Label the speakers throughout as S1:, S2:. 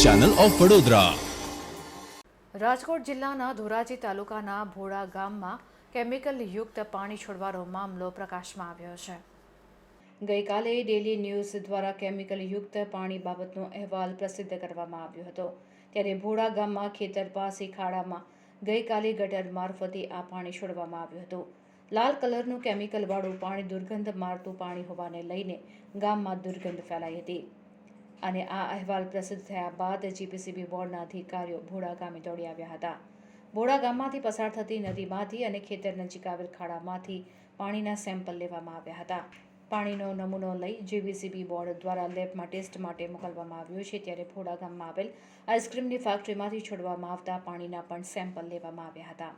S1: Channel of Vadodara.
S2: Rajkot જિલ્લાના ધોરાજી તાલુકાના ભોળા ગામમાં કેમિકલ યુક્ત પાણી છોડવાનો મામલો પ્રકાશમાં આવ્યો છે. ગઈકાલે ડેલી ન્યૂઝ દ્વારા કેમિકલ યુક્ત પાણી બાબતનો અહેવાલ પ્રસિદ્ધ કરવામાં આવ્યો હતો. ત્યારે ભોળા ગામમાં ખેતર પાસે ખાડામાં ગઈકાલે ગટર મારફતે આ પાણી છોડવામાં આવ્યું હતું. લાલ કલરનું કેમિકલવાળું પાણી દુર્ગંધ મારતું પાણી હોવાને લઈને ગામમાં દુર્ગંધ ફેલાઈ હતી. અને આ અહેવાલ પ્રસિદ્ધ થયા બાદ જીપીસીબી બોર્ડના અધિકારીઓ ભોળા ગામે દોડી આવ્યા હતા. ભોળા ગામમાંથી પસાર થતી નદીમાંથી અને ખેતર નજીક આવેલ ખાડામાંથી પાણીના સેમ્પલ લેવામાં આવ્યા હતા. પાણીનો નમૂનો લઈ જીવીસીબી બોર્ડ દ્વારા લેબમાં ટેસ્ટ માટે મોકલવામાં આવ્યો છે. ત્યારે ભોળા ગામમાં આવેલ આઈસ્ક્રીમની ફેક્ટરીમાંથી છોડવામાં આવતા પાણીના પણ સેમ્પલ લેવામાં આવ્યા હતા.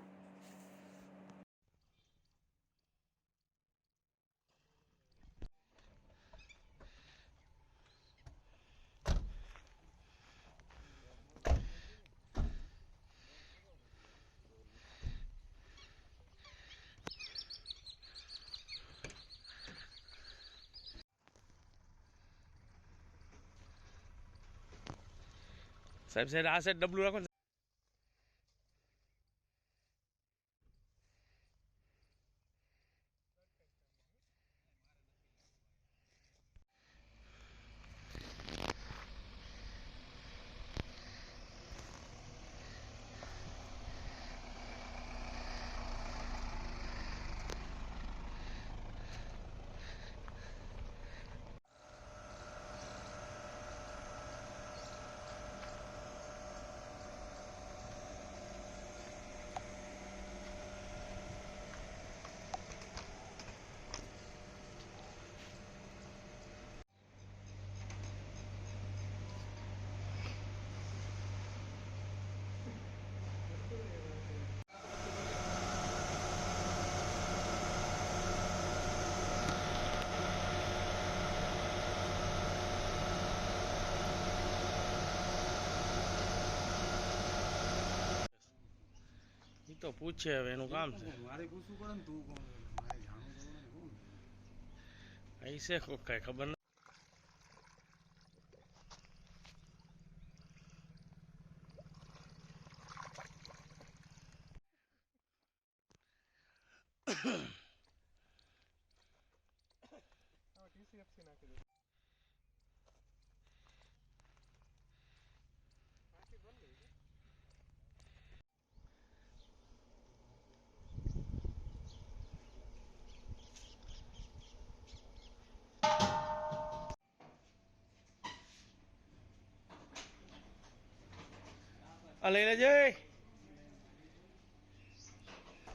S3: સાહેબ સાહેબ આ સાઈડ ડબલું રાખો તો પૂછે હવે એનું કામ છે
S4: મારે પૂછવું પડે ને તું કોણ છે? મારે જાણવું તો પડે ને કોણ છે?
S3: અહીં છે કોક કાંઈ ખબર નથી આ લઈ લેજે